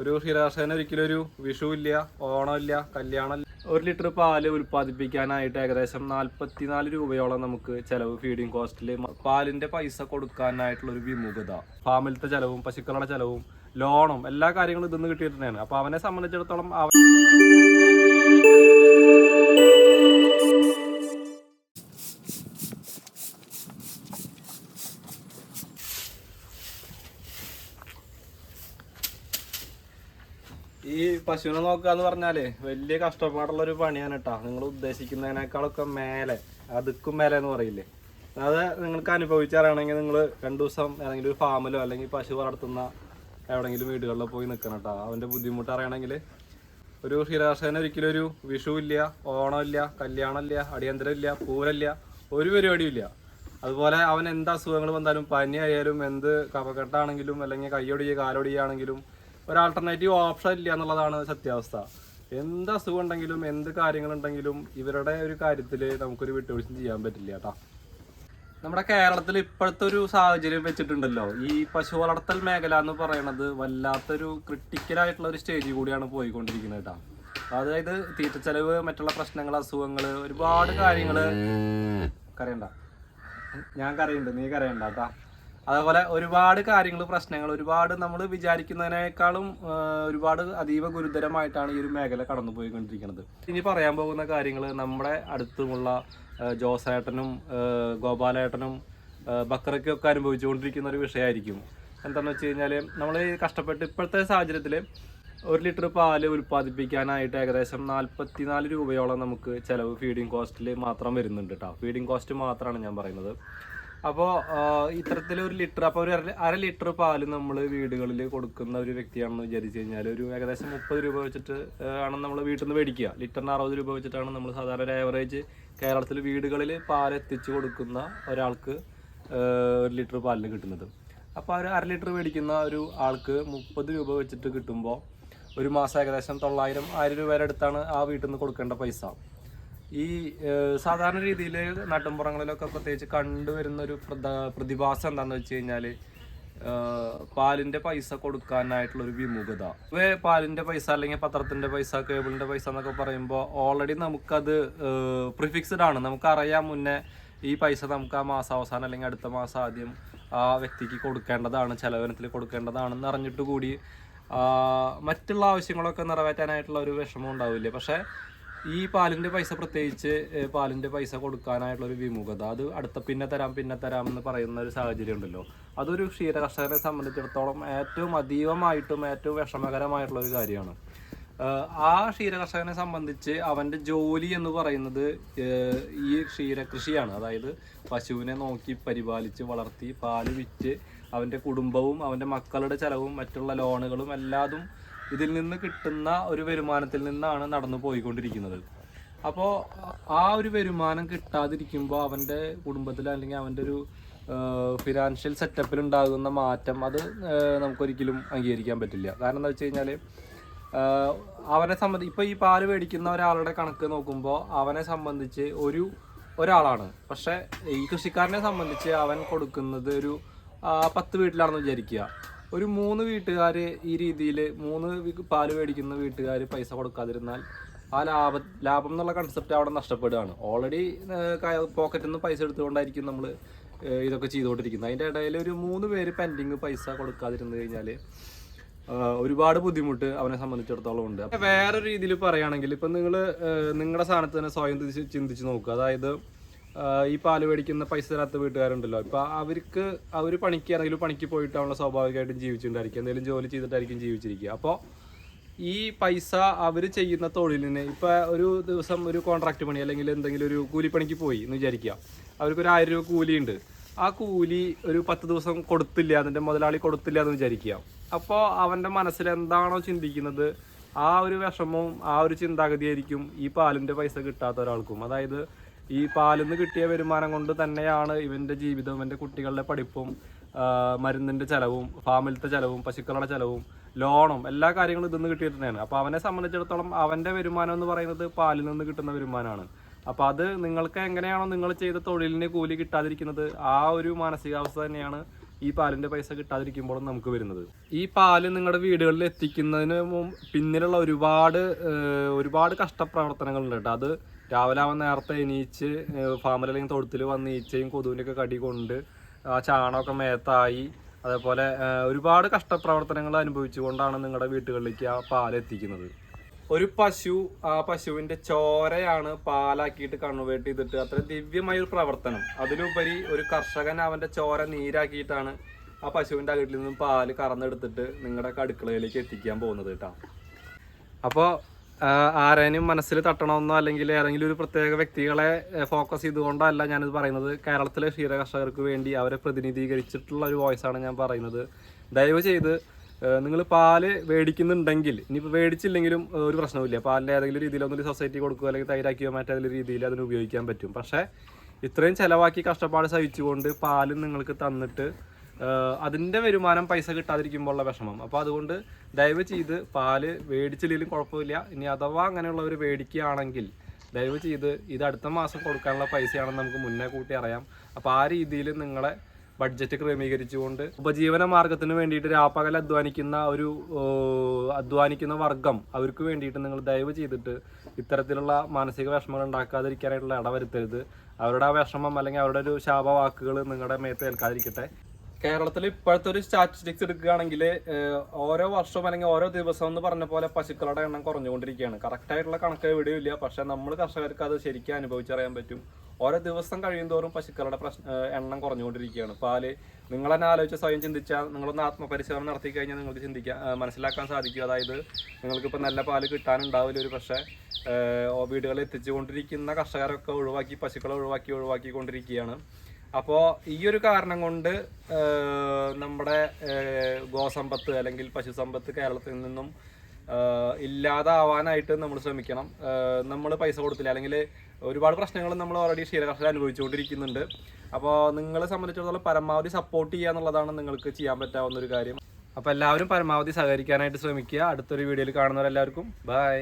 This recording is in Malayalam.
ഒരു ക്ഷീരകർഷകന് ഒരിക്കലും ഒരു വിഷു ഇല്ല ഓണമില്ല കല്യാണം. ഒരു ലിറ്റർ പാൽ ഉൽപ്പാദിപ്പിക്കാനായിട്ട് ഏകദേശം നാല്പത്തിനാല് രൂപയോളം നമുക്ക് ചെലവ് ഫീഡിങ് കോസ്റ്റിൽ പാലിന്റെ പൈസ കൊടുക്കാനായിട്ടുള്ള ഒരു വിമുഖത. ഫാമിലത്തെ ചെലവും പശുക്കളുടെ ചെലവും ലോണും എല്ലാ കാര്യങ്ങളും ഇതൊന്നും കിട്ടിയിട്ടുണ്ടായിരുന്നു അപ്പൊ അവനെ സംബന്ധിച്ചിടത്തോളം ഈ പശുവിനെ നോക്കുക എന്ന് പറഞ്ഞാൽ വലിയ കഷ്ടപ്പാടുള്ള ഒരു പണിയാണ് കേട്ടോ നിങ്ങൾ ഉദ്ദേശിക്കുന്നതിനേക്കാളൊക്കെ മേലെ അതുക്കും മേലെ എന്ന് പറയില്ലേ? അത് നിങ്ങൾക്ക് അനുഭവിച്ചറിയണമെങ്കിൽ നിങ്ങൾ രണ്ടു ദിവസം ഏതെങ്കിലും ഒരു ഫാമിലോ അല്ലെങ്കിൽ പശു വളർത്തുന്ന എവിടെയെങ്കിലും വീടുകളിലോ പോയി നിൽക്കണം കേട്ടോ അവന്റെ ബുദ്ധിമുട്ട് അറിയണമെങ്കിൽ ഒരു ക്ഷീരകർഷകന് ഒരിക്കലും ഒരു വിഷു ഇല്ല ഓണം ഇല്ല കല്യാണം ഇല്ല കല്യാണമില്ല അടിയന്തരമില്ല പൂരല്ല ഒരു പരിപാടിയും ഇല്ല അതുപോലെ അവൻ എന്ത് അസുഖങ്ങൾ വന്നാലും പനി ആയാലും എന്ത് കഫക്കെട്ടാണെങ്കിലും അല്ലെങ്കിൽ കൈയൊടിയ കാലൊടിയാണെങ്കിലും ഒരു ആൾട്ടർനേറ്റീവ് ഓപ്ഷൻ ഇല്ല എന്നുള്ളതാണ് സത്യാവസ്ഥ. എന്ത് അസുഖം ഉണ്ടെങ്കിലും എന്ത് കാര്യങ്ങളുണ്ടെങ്കിലും ഇവരുടെ ഒരു കാര്യത്തിൽ നമുക്കൊരു വിട്ടുവീഴ്ച ചെയ്യാൻ പറ്റില്ല കേട്ടോ. നമ്മുടെ കേരളത്തിൽ ഇപ്പോഴത്തെ ഒരു സാഹചര്യം വെച്ചിട്ടുണ്ടല്ലോ. ഈ പശു വളർത്തൽ മേഖല എന്ന് പറയുന്നത് വല്ലാത്തൊരു ക്രിട്ടിക്കലായിട്ടുള്ള ഒരു സ്റ്റേജിൽ കൂടിയാണ് പോയിക്കൊണ്ടിരിക്കുന്നത് കേട്ടോ. അതായത് തീറ്റ തീറ്റച്ചെലവ് മറ്റുള്ള പ്രശ്നങ്ങൾ അസുഖങ്ങൾ ഒരുപാട് കാര്യങ്ങൾ കരയണ്ട. ഞാൻ കരയുണ്ട് നീ കരയണ്ട കേട്ടാ. അതേപോലെ ഒരുപാട് കാര്യങ്ങൾ പ്രശ്നങ്ങൾ ഒരുപാട് നമ്മൾ വിചാരിക്കുന്നതിനേക്കാളും ഒരുപാട് അതീവ ഗുരുതരമായിട്ടാണ് ഈ ഒരു മേഖല കടന്നു പോയിക്കൊണ്ടിരിക്കുന്നത് ഇനി പറയാൻ പോകുന്ന കാര്യങ്ങൾ നമ്മുടെ അടുത്തുമുള്ള ജോസേട്ടനും ഗോപാലേട്ടനും ബക്കറയ്ക്കൊക്കെ അനുഭവിച്ചുകൊണ്ടിരിക്കുന്ന ഒരു വിഷയമായിരിക്കും. എന്താണെന്ന് വെച്ച് കഴിഞ്ഞാൽ നമ്മൾ കഷ്ടപ്പെട്ട് ഇപ്പോഴത്തെ സാഹചര്യത്തിൽ ഒരു ലിറ്റർ പാൽ ഉൽപ്പാദിപ്പിക്കാനായിട്ട് ഏകദേശം നാൽപ്പത്തിനാല് രൂപയോളം നമുക്ക് ചിലവ് ഫീഡിങ് കോസ്റ്റിൽ മാത്രം വരുന്നുണ്ട് കേട്ടോ ഫീഡിങ് കോസ്റ്റ് മാത്രമാണ് ഞാൻ പറയുന്നത്. അപ്പോൾ ഇത്തരത്തിൽ ഒരു ലിറ്റർ അപ്പോൾ ഒരു അര- അര ലിറ്റർ പാൽ നമ്മൾ വീടുകളിൽ കൊടുക്കുന്ന ഒരു വ്യക്തിയാണെന്ന് വിചാരിച്ചു കഴിഞ്ഞാൽ ഒരു ഏകദേശം മുപ്പത് രൂപ വെച്ചിട്ട് ആണ് നമ്മൾ വീട്ടിൽ നിന്ന് മേടിക്കുക. ലിറ്ററിന് അറുപത് രൂപ വെച്ചിട്ടാണ് നമ്മൾ സാധാരണ ഒരു ആവറേജ് കേരളത്തിൽ വീടുകളിൽ പാൽ എത്തിച്ചു കൊടുക്കുന്ന ഒരാൾക്ക് ഒരു ലിറ്റർ പാലിന് കിട്ടുന്നത്. അപ്പോൾ ഒരു അര ലിറ്റർ മേടിക്കുന്ന ഒരു ആൾക്ക് മുപ്പത് രൂപ വെച്ചിട്ട് കിട്ടുമ്പോൾ ഒരു മാസം ഏകദേശം തൊള്ളായിരം ആയിരം രൂപയുടെ അടുത്താണ് ആ വീട്ടിൽ നിന്ന് കൊടുക്കേണ്ട പൈസ. ഈ സാധാരണ രീതിയിൽ നാട്ടിൻപുറങ്ങളിലൊക്കെ പ്രത്യേകിച്ച് കണ്ടുവരുന്ന ഒരു പ്രതിഭാസം എന്താണെന്ന് വെച്ച് കഴിഞ്ഞാൽ പാലിന്റെ പൈസ കൊടുക്കാനായിട്ടുള്ള ഒരു വിമുഖത. ഇവ പാലിന്റെ പൈസ അല്ലെങ്കിൽ പത്രത്തിന്റെ പൈസ കേബിളിന്റെ പൈസ എന്നൊക്കെ പറയുമ്പോൾ ഓൾറെഡി നമുക്കത് പ്രിഫിക്സ്ഡ് ആണ്. നമുക്കറിയാം മുന്നേ ഈ പൈസ നമുക്ക് ആ മാസം അവസാനം അല്ലെങ്കിൽ അടുത്ത മാസം ആദ്യം ആ വ്യക്തിക്ക് കൊടുക്കേണ്ടതാണ് ചെലവനത്തിൽ കൊടുക്കേണ്ടതാണെന്ന് അറിഞ്ഞിട്ട് കൂടി മറ്റുള്ള ആവശ്യങ്ങളൊക്കെ നിറവേറ്റാനായിട്ടുള്ള ഒരു വിഷമം ഉണ്ടാവില്ലേ? പക്ഷേ ഈ പാലിന്റെ പൈസ പ്രത്യേകിച്ച് പാലിന്റെ പൈസ കൊടുക്കാനായിട്ടുള്ള ഒരു വിമുഖത അത് അടുത്ത പിന്നെ തരാം പിന്നെ തരാം എന്ന് പറയുന്ന ഒരു സാഹചര്യം ഉണ്ടല്ലോ. അതൊരു ക്ഷീര കർഷകനെ സംബന്ധിച്ചിടത്തോളം ഏറ്റവും അതീവമായിട്ടും ഏറ്റവും വിഷമകരമായിട്ടുള്ള ഒരു കാര്യമാണ് ആ ക്ഷീര കർഷകനെ സംബന്ധിച്ച് അവന്റെ ജോലി എന്ന് പറയുന്നത് ഈ ക്ഷീരകൃഷിയാണ് അതായത് പശുവിനെ നോക്കി പരിപാലിച്ച് വളർത്തി പാൽ വിറ്റ് അവന്റെ കുടുംബവും അവന്റെ മക്കളുടെ ചെലവും മറ്റുള്ള ലോണുകളും എല്ലാതും ഇതിൽ നിന്ന് കിട്ടുന്ന ഒരു വരുമാനത്തിൽ നിന്നാണ് നടന്നു പോയിക്കൊണ്ടിരിക്കുന്നത്. അപ്പോൾ ആ ഒരു വരുമാനം കിട്ടാതിരിക്കുമ്പോൾ അവന്റെ കുടുംബത്തിൽ അല്ലെങ്കിൽ അവന്റെ ഒരു ഫിനാൻഷ്യൽ സെറ്റപ്പിൽ ഉണ്ടാകുന്ന മാറ്റം അത് നമുക്കൊരിക്കലും അംഗീകരിക്കാൻ പറ്റില്ല. കാരണം എന്താ വെച്ച് കഴിഞ്ഞാൽ അവനെ സംബന്ധിച്ച് ഇപ്പൊ ഈ പാൽ മേടിക്കുന്ന ഒരാളുടെ കണക്ക് നോക്കുമ്പോൾ അവനെ സംബന്ധിച്ച് ഒരു ഒരാളാണ്. പക്ഷേ ഈ കൃഷിക്കാരനെ സംബന്ധിച്ച് അവൻ കൊടുക്കുന്നത് ഒരു പത്ത് വീട്ടിലാണെന്ന് വിചാരിക്കുക. ഒരു മൂന്ന് വീട്ടുകാർ ഈ രീതിയിൽ മൂന്ന് പാൽ മേടിക്കുന്ന വീട്ടുകാർ പൈസ കൊടുക്കാതിരുന്നാൽ ആ ലാഭ ലാഭം എന്നുള്ള കൺസെപ്റ്റ് അവിടെ നഷ്ടപ്പെടുകയാണ്. ഓൾറെഡി പോക്കറ്റിൽ നിന്ന് പൈസ എടുത്തുകൊണ്ടായിരിക്കും നമ്മൾ ഇതൊക്കെ ചെയ്തുകൊണ്ടിരിക്കുന്നത്. അതിന്റെ ഇടയിൽ ഒരു മൂന്ന് പേര് പെൻഡിങ് പൈസ കൊടുക്കാതിരുന്നു കഴിഞ്ഞാൽ ഒരുപാട് ബുദ്ധിമുട്ട് അവനെ സംബന്ധിച്ചിടത്തോളം ഉണ്ട്. വേറെ രീതിയിൽ പറയുകയാണെങ്കിൽ ഇപ്പം നിങ്ങൾ നിങ്ങളുടെ സ്ഥാനത്ത് തന്നെ സ്വയം ചിന്തിച്ച് നോക്കുക. അതായത് ഈ പാൽ മേടിക്കുന്ന പൈസ തരാത്ത വീട്ടുകാരുണ്ടല്ലോ. ഇപ്പൊ അവർക്ക് അവർ പണിക്ക് ആണെങ്കിലും പണിക്ക് പോയിട്ടാണല്ലോ സ്വാഭാവികമായിട്ടും ജീവിച്ചിട്ടുണ്ടായിരിക്കുക. എന്തെങ്കിലും ജോലി ചെയ്തിട്ടായിരിക്കും ജീവിച്ചിരിക്കുക. അപ്പോൾ ഈ പൈസ അവർ ചെയ്യുന്ന തൊഴിലിന് ഇപ്പൊ ഒരു ദിവസം ഒരു കോൺട്രാക്ട് പണി അല്ലെങ്കിൽ എന്തെങ്കിലും ഒരു കൂലിപ്പണിക്ക് പോയി എന്ന് വിചാരിക്കുക. അവർക്ക് ഒരു ആയിരം രൂപ കൂലിയുണ്ട്. ആ കൂലി ഒരു പത്ത് ദിവസം കൊടുത്തില്ല അതിന്റെ മുതലാളി കൊടുത്തില്ല എന്ന് വിചാരിക്കുക. അപ്പോൾ അവന്റെ മനസ്സിൽ എന്താണോ ചിന്തിക്കുന്നത് ആ ഒരു വിഷമവും ആ ഒരു ചിന്താഗതിയായിരിക്കും ഈ പാലിന്റെ പൈസ കിട്ടാത്ത ഒരാൾക്കും. അതായത് ഈ പാലിൽ നിന്ന് കിട്ടിയ വരുമാനം കൊണ്ട് തന്നെയാണ് ഇവന്റെ ജീവിതവും ഇവന്റെ കുട്ടികളുടെ പഠിപ്പും മരുന്നിന്റെ ചിലവും ഫാമിലത്തെ ചിലവും പശുക്കളുടെ ചിലവും ലോണും എല്ലാ കാര്യങ്ങളും ഇതൊന്ന് കിട്ടിയിട്ട് തന്നെയാണ്. അപ്പോൾ അവനെ സംബന്ധിച്ചിടത്തോളം അവന്റെ വരുമാനം എന്ന് പറയുന്നത് പാലിൽ നിന്ന് കിട്ടുന്ന വരുമാനമാണ്. അപ്പോൾ അത് നിങ്ങൾക്ക് എങ്ങനെയാണോ നിങ്ങൾ ചെയ്ത തൊഴിലിന് കൂലി കിട്ടാതിരിക്കുന്നത് ആ ഒരു മാനസികാവസ്ഥ തന്നെയാണ് ഈ പാലിന്റെ പൈസ കിട്ടാതിരിക്കുമ്പോഴും നമുക്ക് വരുന്നത്. ഈ പാൽ നിങ്ങളുടെ വീടുകളിൽ എത്തിക്കുന്നതിന് പിന്നിലുള്ള ഒരുപാട് ഒരുപാട് കഷ്ടപ്രവർത്തനങ്ങളുണ്ട് കേട്ടോ. അത് രാവിലെ ആവാൻ നേരത്തെ എണീച്ച് ഫാമിൽ അല്ലെങ്കിൽ തൊഴുത്തിൽ വന്ന് ഈച്ചയും കൊതുവിന്റെ ഒക്കെ കടി കൊണ്ട് ആ ചാണകമൊക്കെ മേത്തായി അതേപോലെ ഒരുപാട് കഷ്ടപ്രവർത്തനങ്ങൾ അനുഭവിച്ചുകൊണ്ടാണ് നിങ്ങളുടെ വീട്ടുകളിലേക്ക് ആ പാൽ എത്തിക്കുന്നത്. ഒരു പശു ആ പശുവിന്റെ ചോരയാണ് പാലാക്കിയിട്ട് കൺവേർട്ട് ചെയ്തിട്ട് അത്ര ദിവ്യമായ ഒരു പ്രവർത്തനം. അതിലുപരി ഒരു കർഷകൻ അവന്റെ ചോര നീരാക്കിയിട്ടാണ് ആ പശുവിന്റെ അകട്ടിൽ നിന്നും പാൽ കറന്നെടുത്തിട്ട് നിങ്ങളുടെ അടുക്കളയിലേക്ക് എത്തിക്കാൻ പോകുന്നത് കേട്ടോ. അപ്പോൾ ആരേനും മനസ്സിൽ തട്ടണമെന്നോ അല്ലെങ്കിൽ ഏതെങ്കിലും ഒരു പ്രത്യേക വ്യക്തികളെ ഫോക്കസ് ചെയ്തുകൊണ്ടല്ല ഞാനിത് പറയുന്നത്. കേരളത്തിലെ ക്ഷീര കർഷകർക്ക് വേണ്ടി അവരെ പ്രതിനിധീകരിച്ചിട്ടുള്ള ഒരു വോയിസാണ് ഞാൻ പറയുന്നത്. ദയവ് ചെയ്ത് നിങ്ങൾ പാൽ മേടിക്കുന്നുണ്ടെങ്കിൽ ഇനിയിപ്പോൾ മേടിച്ചില്ലെങ്കിലും ഒരു പ്രശ്നവുമില്ല. പാലിന്റെ ഏതെങ്കിലും രീതിയിൽ ഒന്നും സൊസൈറ്റി കൊടുക്കുക അല്ലെങ്കിൽ തൈരാക്കിയോ മറ്റേതെങ്കിലും രീതിയിൽ അതിന് ഉപയോഗിക്കാൻ പറ്റും. പക്ഷേ ഇത്രയും ചിലവാക്കി കഷ്ടപ്പാട് സഹിച്ചുകൊണ്ട് പാൽ നിങ്ങൾക്ക് തന്നിട്ട് അതിന്റെ വരുമാനം പൈസ കിട്ടാതിരിക്കുമ്പോഴുള്ള വിഷമം. അപ്പോൾ അതുകൊണ്ട് ദയവ് ചെയ്ത് പാൽ മേടിച്ചില്ലെങ്കിലും കുഴപ്പമില്ല. ഇനി അഥവാ അങ്ങനെയുള്ളവർ മേടിക്കുകയാണെങ്കിൽ ദയവ് ചെയ്ത് ഇത് അടുത്ത മാസം കൊടുക്കാനുള്ള പൈസയാണെന്ന് നമുക്ക് മുന്നേ കൂട്ടി അറിയാം. അപ്പോൾ ആ രീതിയിൽ നിങ്ങളെ ബഡ്ജറ്റ് ക്രമീകരിച്ചുകൊണ്ട് ഉപജീവന മാർഗത്തിന് വേണ്ടിയിട്ട് രാപ്പകൽ അധ്വാനിക്കുന്ന ഒരു അധ്വാനിക്കുന്ന വർഗം അവർക്ക് വേണ്ടിയിട്ട് നിങ്ങൾ ദയവ് ചെയ്തിട്ട് ഇത്തരത്തിലുള്ള മാനസിക വിഷമങ്ങൾ ഉണ്ടാക്കാതിരിക്കാനായിട്ടുള്ള ഇടവരുത്തരുത്. അവരുടെ ആ വിഷമം അല്ലെങ്കിൽ അവരുടെ ഒരു ശാപവാക്കുകൾ നിങ്ങളുടെ മേത്ത് ഏൽക്കാതിരിക്കട്ടെ. കേരളത്തിൽ ഇപ്പോഴത്തെ ഒരു സ്റ്റാറ്റിസ്റ്റിക്സ് എടുക്കുകയാണെങ്കിൽ ഓരോ വർഷവും അല്ലെങ്കിൽ ഓരോ ദിവസം എന്ന് പറഞ്ഞ പോലെ പശുക്കളുടെ എണ്ണം കുറഞ്ഞുകൊണ്ടിരിക്കുകയാണ്. കറക്റ്റായിട്ടുള്ള കണക്ക് എവിടെയും ഇല്ല. പക്ഷെ നമ്മൾ കർഷകർക്ക് അത് ശരിക്കും അനുഭവിച്ചറിയാൻ പറ്റും. ഓരോ ദിവസം കഴിയുന്തോറും പശുക്കളുടെ പ്രശ്ന എണ്ണം കുറഞ്ഞുകൊണ്ടിരിക്കുകയാണ്. പാൽ നിങ്ങൾ തന്നെ ആലോചിച്ച് സ്വയം ചിന്തിച്ചാൽ നിങ്ങളൊന്ന് ആത്മപരിശോധന നടത്തി കഴിഞ്ഞാൽ നിങ്ങൾക്ക് ചിന്തിക്കാൻ മനസ്സിലാക്കാൻ സാധിക്കും. അതായത് നിങ്ങൾക്കിപ്പോൾ നല്ല പാൽ കിട്ടാനുണ്ടാവില്ല ഒരു പക്ഷേ വീടുകളിൽ എത്തിച്ചുകൊണ്ടിരിക്കുന്ന കർഷകരൊക്കെ ഒഴിവാക്കി പശുക്കളെ ഒഴിവാക്കി കൊണ്ടിരിക്കുകയാണ് അപ്പോൾ ഈ ഒരു കാരണം കൊണ്ട് നമ്മുടെ ഗോസമ്പത്ത് അല്ലെങ്കിൽ പശുസമ്പത്ത് കേരളത്തിൽ നിന്നും ഇല്ലാതാവാനായിട്ട് നമ്മൾ ശ്രമിക്കണം. നമ്മൾ പൈസ കൊടുത്തില്ല. അല്ലെങ്കിൽ ഒരുപാട് പ്രശ്നങ്ങൾ നമ്മൾ ഓൾറെഡി ക്ഷീരകർഷകർ അനുഭവിച്ചുകൊണ്ടിരിക്കുന്നുണ്ട്. അപ്പോൾ നിങ്ങളെ സംബന്ധിച്ചിടത്തോളം പരമാവധി സപ്പോർട്ട് ചെയ്യുക എന്നുള്ളതാണ് നിങ്ങൾക്ക് ചെയ്യാൻ പറ്റാവുന്ന ഒരു കാര്യം. അപ്പോൾ എല്ലാവരും പരമാവധി സഹകരിക്കാനായിട്ട് ശ്രമിക്കുക. അടുത്തൊരു വീഡിയോയിൽ കാണുന്നവരെല്ലാവർക്കും ബൈ